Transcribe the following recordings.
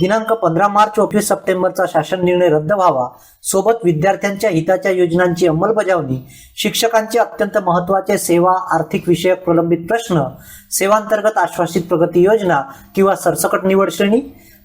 दिनांक पंधरा मार्च एकवीस सप्टेंबरचा शासन निर्णय रद्द व्हावा. सोबत विद्यार्थ्यांच्या हिताच्या योजनांची अंमलबजावणी शिक्षकांचे अत्यंत महत्त्वाचे सेवा आर्थिक विषयक प्रलंबित प्रश्न सेवांतर्गत आश्वासित प्रगती योजना किंवा सरसकट निवड श्रेणी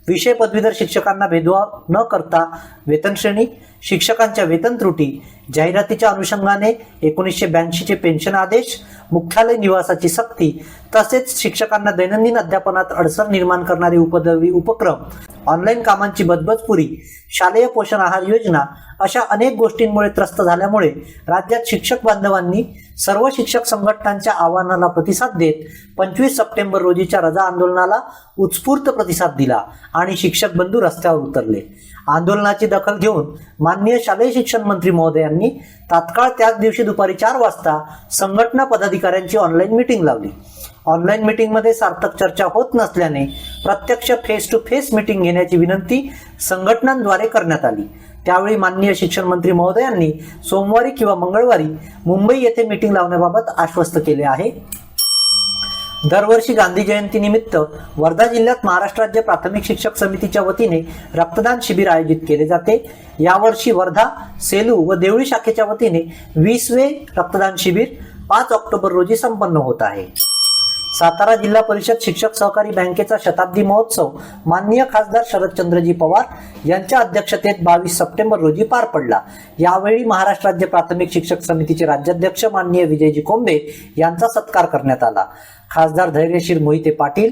विषय पदवीधर शिक्षकांना भेदभाव न करता वेतन श्रेणी शिक्षकांच्या वेतन त्रुटी जाहिरातीच्या अनुषंगाने एकोणीसशे ब्याऐंशीचे पेन्शन आदेश मुख्यालय निवासाची सक्ती तसेच शिक्षकांना दैनंदिन अध्यापनात अडचण निर्माण करणारे उपद्रवी उपक्रम ऑनलाईन कामांची बदबदपुरी शालेय पोषण आहार योजना अशा अनेक गोष्टींमुळे त्रस्त झाल्यामुळे राज्यात शिक्षक बांधवांनी सर्व शिक्षक संघटनांच्या आव्हानाला प्रतिसाद देत पंचवीस सप्टेंबर रोजीच्या रजा आंदोलनाला उत्स्फूर्त प्रतिसाद दिला आणि शिक्षक बंधू रस्त्यावर उतरले. आंदोलनाची दखल घेऊन माननीय शालेय शिक्षण मंत्री महोदयांनी तात्काळ त्याच दिवशी दुपारी चार वाजता संघटना पदाधिकाऱ्यांची ऑनलाईन मिटिंग लावली. ऑनलाईन मीटिंगमध्ये सार्थक चर्चा होत नसल्याने प्रत्यक्ष फेस टू फेस मीटिंग घेण्याची विनंती संघटनांद्वारे करण्यात आली. त्यावेळी माननीय शिक्षण मंत्री महोदयांनी सोमवारी किंवा मंगळवारी मुंबई येथे मीटिंग लावण्याबाबत आश्वस्त केले आहे. दरवर्षी गांधी जयंती निमित्त वर्धा जिल्ह्यात महाराष्ट्र राज्य प्राथमिक शिक्षक समितीच्या वतीने रक्तदान शिबिर आयोजित केले जाते. यावर्षी वर्धा सेलू व देवळी शाखेच्या वतीने वीसवे रक्तदान शिबिर पाच ऑक्टोबर रोजी संपन्न होत आहे. सातारा जिल्हा परिषद शिक्षक सहकारी बँकेचा शताब्दी महोत्सव माननीय खासदार शरदचंद्रजी पवार यांच्या अध्यक्षतेत बावीस सप्टेंबर रोजी पार पडला. यावेळी महाराष्ट्र राज्य प्राथमिक शिक्षक समितीचे राज्याध्यक्ष माननीय विजयजी कोंबे यांचा सत्कार करण्यात आला. खासदार धैर्यशील मोहिते पाटील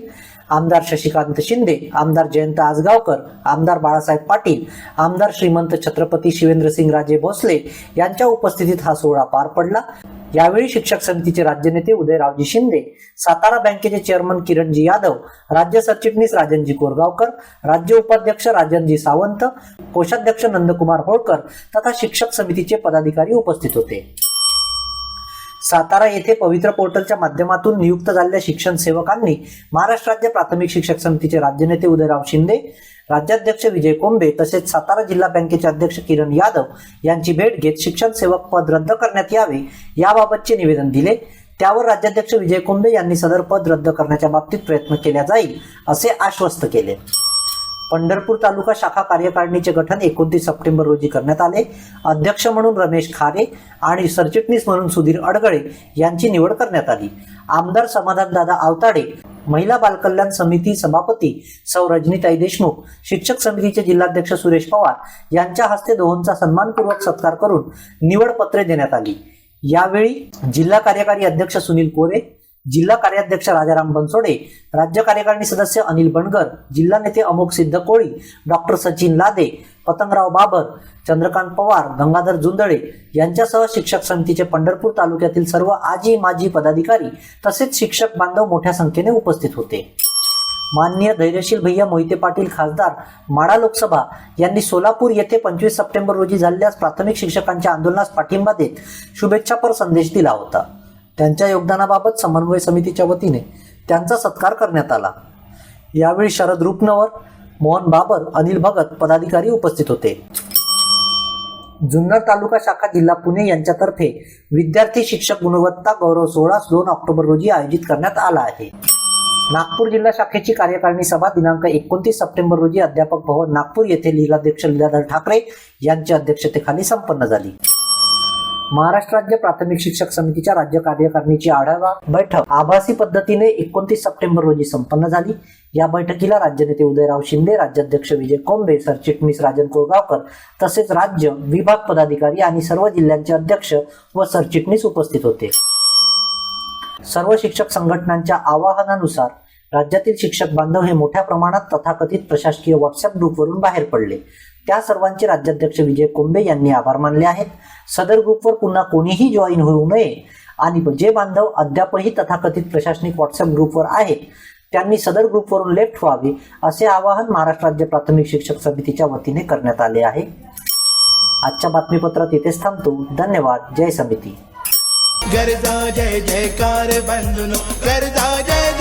आमदार शशिकांत शिंदे आमदार जयंत आजगावकर आमदार बाळासाहेब पाटील आमदार श्रीमंत छत्रपती शिवेंद्रसिंग राजे भोसले यांच्या उपस्थितीत हा सोहळा पार पडला. यावेळी शिक्षक समितीचे राज्यनेते उदयरावजी शिंदे सातारा बँकेचे चेअरमन किरणजी यादव राज्य सरचिटणीस राजनजी कोरगावकर राज्य उपाध्यक्ष राजनजी सावंत कोषाध्यक्ष नंदकुमार होळकर तथा शिक्षक समितीचे पदाधिकारी उपस्थित होते. सातारा येथे पवित्र पोर्टलच्या माध्यमातून नियुक्त झालेल्या शिक्षण सेवकांनी महाराष्ट्र राज्य प्राथमिक शिक्षक समितीचे राज्यनेते उदयराव शिंदे राज्याध्यक्ष विजय कोंबे तसेच सातारा जिल्हा बँकेचे अध्यक्ष किरण यादव यांची भेट घेत शिक्षण सेवक पद रद्द करण्यात यावे याबाबतचे निवेदन दिले. त्यावर राज्याध्यक्ष विजय कोंबे यांनी सदर पद रद्द करण्याच्या बाबतीत प्रयत्न केला जाईल असे आश्वस्त केले. पंढरपूर तालुका शाखा कार्यकारिणीचे गठन एकोणतीस सप्टेंबर रोजी करण्यात आले. अध्यक्ष म्हणून रमेश खारे आणि सरचिटणीस म्हणून सुधीर अडगळे यांची निवड करण्यात आली. आमदार समाधानदादा आवताडे महिला बालकल्याण समिती सभापती सौ रजनीताई देशमुख शिक्षक समितीचे जिल्हाध्यक्ष सुरेश पवार यांच्या हस्ते दोहोंचा सन्मानपूर्वक सत्कार करून निवडपत्रे देण्यात आली. यावेळी जिल्हा कार्यकारी अध्यक्ष सुनील कोरे जिल्हा कार्याध्यक्ष राजाराम बनसोडे राज्य कार्यकारिणी सदस्य अनिल बनगर जिल्हा नेते अमोक सिद्ध कोळी डॉक्टर सचिन लादे पतंगराव बाबर चंद्रकांत पवार गंगाधर जुंदळे यांच्यासह शिक्षक समितीचे पंढरपूर तालुक्यातील सर्व आजी माजी पदाधिकारी तसेच शिक्षक बांधव मोठ्या संख्येने उपस्थित होते. माननीय धैर्यशील भैया मोहिते पाटील खासदार माडा लोकसभा यांनी सोलापूर येथे पंचवीस सप्टेंबर रोजी झालेल्या प्राथमिक शिक्षकांच्या आंदोलनास पाठिंबा देत शुभेच्छापर संदेश दिला होता. त्यांच्या योगदानाबाबत समन्वय समितीच्या वतीने त्यांचा सत्कार करण्यात आला. यावेळी शरद रुपनवर मोहन बाबर अनिल भगत पदाधिकारी उपस्थित होते. जुन्नर तालुका शाखा जिल्हा पुणे यांच्यातर्फे विद्यार्थी शिक्षक गुणवत्ता गौरव सोहळा दोन ऑक्टोबर रोजी आयोजित करण्यात आला आहे. नागपूर जिल्हा शाखेची कार्यकारिणी सभा दिनांक एकोणतीस सप्टेंबर रोजी अध्यापक भवन नागपूर येथे जिल्हाध्यक्ष लीलाधर ठाकरे यांच्या अध्यक्षतेखाली संपन्न झाली. महाराष्ट्र राज्य प्राथमिक शिक्षक समितीच्या राज्य कार्यकारिणीची आढावा बैठक आभासी पद्धतीने एकोणतीस सप्टेंबर रोजी संपन्न झाली. या बैठकीला राज्यनेते उदयराव शिंदे राज्याध्यक्ष विजय कोंबे सरचिटणीस राजन कोळगावकर तसेच राज्य विभाग पदाधिकारी आणि सर्व जिल्ह्यांचे अध्यक्ष व सरचिटणीस उपस्थित होते. सर्व शिक्षक संघटनांच्या आवाहनानुसार राज्यातील शिक्षक बांधव हे मोठ्या प्रमाणात तथाकथित प्रशासकीय व्हॉट्सअप ग्रुपवरून बाहेर पडले. त्या सर्वांचे राज्याध्यक्ष विजय कोंबे यांनी आभार मानले आहेत. सदर ग्रुपवर पुन्हा कोणीही जॉईन होऊ नये. आणि जे बांधव अद्यापही तथाकथित प्रशासनिक व्हॉट्सअप ग्रुपवर आहेत त्यांनी सदर ग्रुपवरून लेफ्ट व्हावे असे आवाहन महाराष्ट्र राज्य प्राथमिक शिक्षक समितीच्या वतीने करण्यात आले आहे. आजच्या बातमीपत्रात इथेच थांबतो. धन्यवाद. जय समिती. गरजा जय जयकार बंधुनो. गरजा जय